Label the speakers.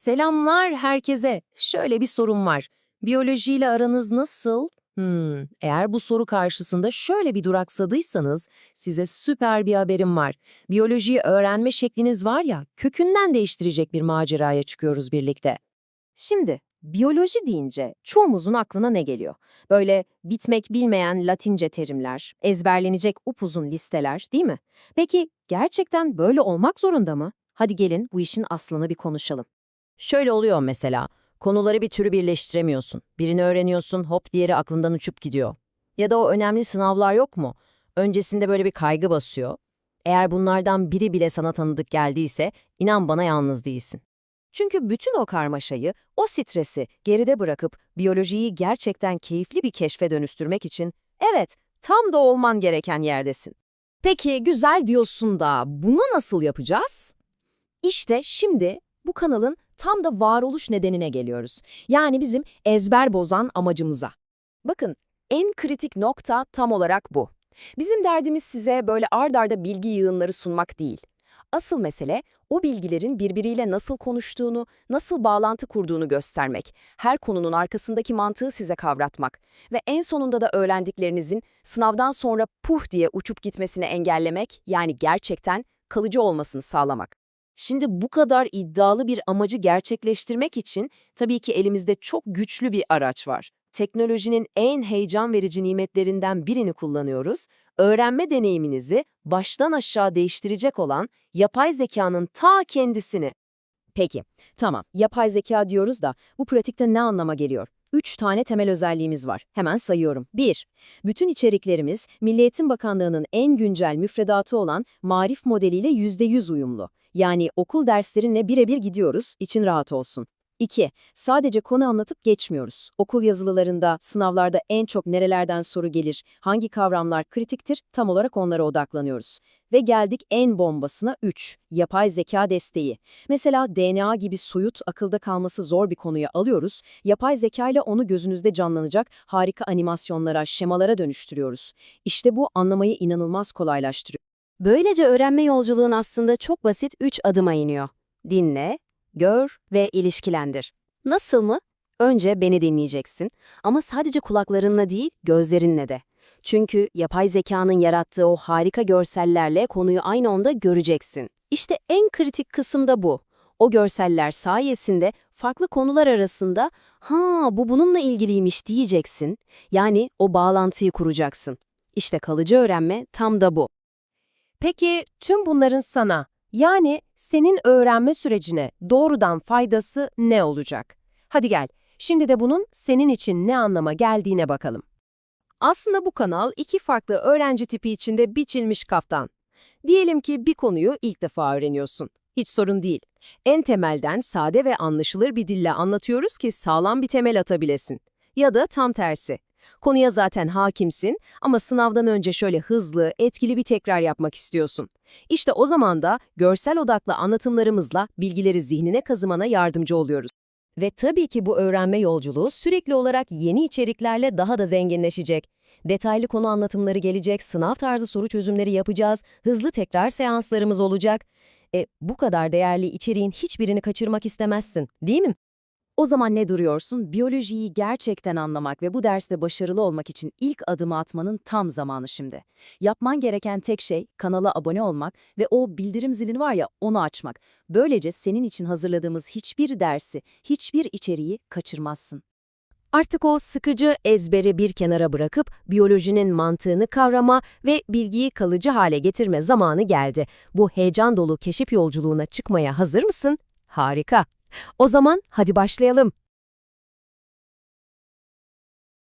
Speaker 1: Selamlar herkese. Şöyle bir sorum var. Biyolojiyle aranız nasıl? Hmm, eğer bu soru karşısında şöyle bir duraksadıysanız size süper bir haberim var. Biyolojiyi öğrenme şekliniz var ya, kökünden değiştirecek bir maceraya çıkıyoruz birlikte.
Speaker 2: Şimdi biyoloji deyince çoğumuzun aklına ne geliyor? Böyle bitmek bilmeyen latince terimler, ezberlenecek upuzun listeler değil mi? Peki gerçekten böyle olmak zorunda mı? Hadi gelin bu işin aslını bir konuşalım.
Speaker 1: Şöyle oluyor mesela, konuları bir türü birleştiremiyorsun. Birini öğreniyorsun, hop diğeri aklından uçup gidiyor. Ya da o önemli sınavlar yok mu? Öncesinde böyle bir kaygı basıyor. Eğer bunlardan biri bile sana tanıdık geldiyse, inan bana yalnız değilsin.
Speaker 2: Çünkü bütün o karmaşayı, o stresi geride bırakıp biyolojiyi gerçekten keyifli bir keşfe dönüştürmek için evet tam da olman gereken yerdesin. Peki güzel diyorsun da bunu nasıl yapacağız? İşte şimdi bu kanalın tam da varoluş nedenine geliyoruz. Yani bizim ezber bozan amacımıza. Bakın en kritik nokta tam olarak bu. Bizim derdimiz size böyle ard arda bilgi yığınları sunmak değil. Asıl mesele o bilgilerin birbiriyle nasıl konuştuğunu, nasıl bağlantı kurduğunu göstermek, her konunun arkasındaki mantığı size kavratmak ve en sonunda da öğrendiklerinizin sınavdan sonra puh diye uçup gitmesini engellemek, yani gerçekten kalıcı olmasını sağlamak. Şimdi bu kadar iddialı bir amacı gerçekleştirmek için tabii ki elimizde çok güçlü bir araç var. Teknolojinin en heyecan verici nimetlerinden birini kullanıyoruz. Öğrenme deneyiminizi baştan aşağı değiştirecek olan yapay zekanın ta kendisini. Peki, tamam. Yapay zeka diyoruz da bu pratikte ne anlama geliyor? Üç tane temel özelliğimiz var. Hemen sayıyorum. 1. Bütün içeriklerimiz Milli Eğitim Bakanlığı'nın en güncel müfredatı olan Marif modeliyle %100 uyumlu. Yani okul derslerinle birebir gidiyoruz, için rahat olsun. 2. Sadece konu anlatıp geçmiyoruz. Okul yazılılarında, sınavlarda en çok nerelerden soru gelir, hangi kavramlar kritiktir, tam olarak onlara odaklanıyoruz. Ve geldik en bombasına 3. Yapay zeka desteği. Mesela DNA gibi soyut, akılda kalması zor bir konuyu alıyoruz, yapay zeka ile onu gözünüzde canlanacak harika animasyonlara, şemalara dönüştürüyoruz. İşte bu anlamayı inanılmaz kolaylaştırıyor. Böylece öğrenme yolculuğun aslında çok basit 3 adıma iniyor. Dinle, gör ve ilişkilendir. Nasıl mı? Önce beni dinleyeceksin ama sadece kulaklarınla değil, gözlerinle de. Çünkü yapay zekanın yarattığı o harika görsellerle konuyu aynı anda göreceksin. İşte en kritik kısım da bu. O görseller sayesinde farklı konular arasında ha bu bununla ilgiliymiş diyeceksin. Yani o bağlantıyı kuracaksın. İşte kalıcı öğrenme tam da bu.
Speaker 3: Peki tüm bunların sana, yani senin öğrenme sürecine doğrudan faydası ne olacak? Hadi gel, şimdi de bunun senin için ne anlama geldiğine bakalım. Aslında bu kanal iki farklı öğrenci tipi içinde biçilmiş kaftan. Diyelim ki bir konuyu ilk defa öğreniyorsun. Hiç sorun değil. En temelden sade ve anlaşılır bir dille anlatıyoruz ki sağlam bir temel atabilesin. Ya da tam tersi. Konuya zaten hakimsin ama sınavdan önce şöyle hızlı, etkili bir tekrar yapmak istiyorsun. İşte o zaman da görsel odaklı anlatımlarımızla bilgileri zihnine kazımana yardımcı oluyoruz. Ve tabii ki bu öğrenme yolculuğu sürekli olarak yeni içeriklerle daha da zenginleşecek. Detaylı konu anlatımları gelecek, sınav tarzı soru çözümleri yapacağız, hızlı tekrar seanslarımız olacak. E, bu kadar değerli içeriğin hiçbirini kaçırmak istemezsin, değil mi? O zaman ne duruyorsun? Biyolojiyi gerçekten anlamak ve bu derste başarılı olmak için ilk adımı atmanın tam zamanı şimdi. Yapman gereken tek şey kanala abone olmak ve o bildirim zilini var ya onu açmak. Böylece senin için hazırladığımız hiçbir dersi, hiçbir içeriği kaçırmazsın. Artık o sıkıcı ezberi bir kenara bırakıp biyolojinin mantığını kavrama ve bilgiyi kalıcı hale getirme zamanı geldi. Bu heyecan dolu keşif yolculuğuna çıkmaya hazır mısın? Harika. O zaman hadi başlayalım.